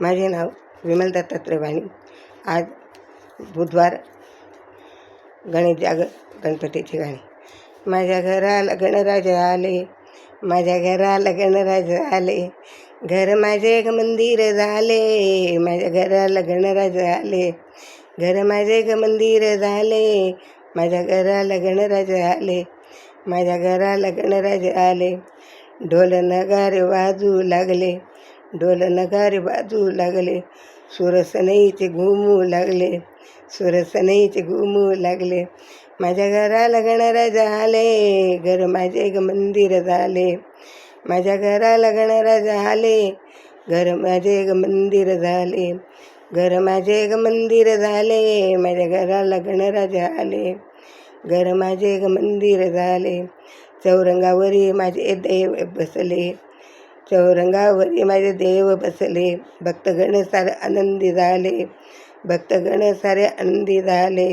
माझे नाव विमल दत्तात्रय वाणी आज बुधवार गणेश जाग गणपतीची गाणे. माझ्या घराला गणराज आले माझ्या घराला गणराज आले घर माझे एक मंदिर झाले माझ्या घराला गणराज आले घर माझे एक मंदिर झाले माझ्या घराला गणराज आले माझ्या घराला गणराज आले ढोल नगारे वाजू लागले ढोल नगारे बाजू लागले. सुरसनईचे घुमू लागले. सुरसनईचे घुमू लागले. माझ्या घराला गणराज आले. घर माझे ग मंदिर झाले. माझ्या घराला गणराज आले. घर माझे ग मंदिर झाले. घर माझे ग मंदिर झाले. माझ्या घराला गणराजा आले. घर माझे ग मंदिर झाले. चौरंगावरी माझे देव बसले. चौरंगावरी माझे देव बसले. भक्तगण सारे आनंदी झाले. भक्तगण सारे आनंदी झाले.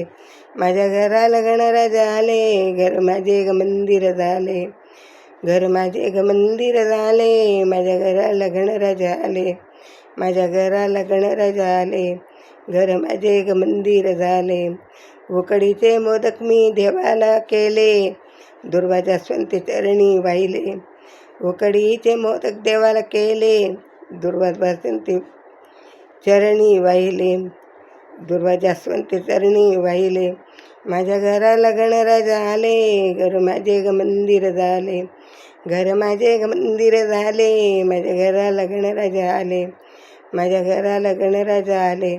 माझ्या घराला गणराज आले. घर माझे ग मंदिर झाले. घर माझे ग मंदिर झाले. माझ्या घराला गणराज आले. माझ्या घराला गणराज आले. घर माझे ग मंदिर झाले. उकडीचे मोदक मी देवाला केले. दुर्वाजा स्वंत चरणी वाहिले. उकडीचे मोदक देवाला केले. दुर्वाजा चरणी वाहिले. दुर्वा स्वंती चरणी वाहिले. माझ्या घराला गणराज आले. घर माझे ग मंदिर झाले. घर माझे ग मंदिर झाले. माझ्या घराला गणराज आले. माझ्या घराला गणराज आले.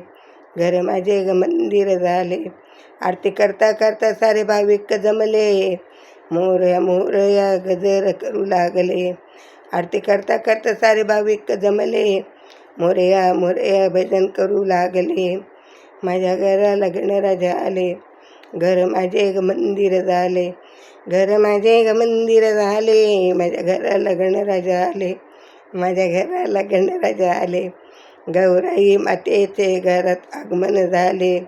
घर माझे ग मंदिर झाले. आरती करता करता सारे भाविक जमले. मोरया मोरया गजर करू लागले. आरती करता करता सारे भाविक जमले. मोरया मोरया भजन करू लागले. माझ्या घराला गणराज आले. घर माझे ग मंदिर झाले. घर माझे ग मंदिर झाले. माझ्या घराला गणराज आले. माझ्या घराला गणराज आले. गौराई मातेचे घरात आगमन झाले.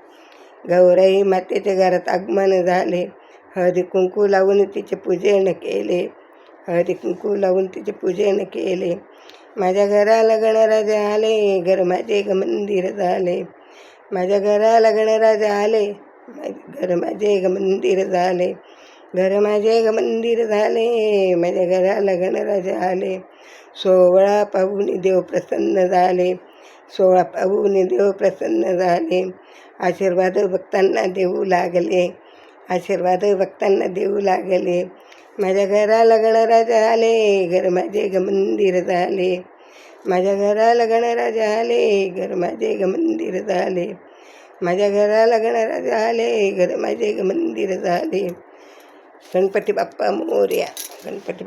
गौराई मातेच्या घरात आगमन झाले. हळदी कुंकू लावून तिचे पूजन केले. हळदी कुंकू लावून तिचे पूजन केले. माझ्या घराला गणराजे आले घर माझे ग मंदिर झाले. माझ्या घराला गणराज आले घर माझे ग मंदिर झाले. घर माझे ग मंदिर झाले माझ्या घराला गणराज आले. सोहळा पाहून देव प्रसन्न झाले. सोहळा पाहून देव प्रसन्न झाले. आशीर्वाद भक्तांना देऊ लागले. आशीर्वाद भक्तांना देऊ लागले. माझ्या घराला गणराजा आले घर माझे ग मंदिर झाले. माझ्या घराला गणराज आले घर माझे ग मंदिर झाले. माझ्या घराला गणराजा आले घर माझे ग मंदिर झाले. गणपती बाप्पा मोर्या गणपती बाप्पा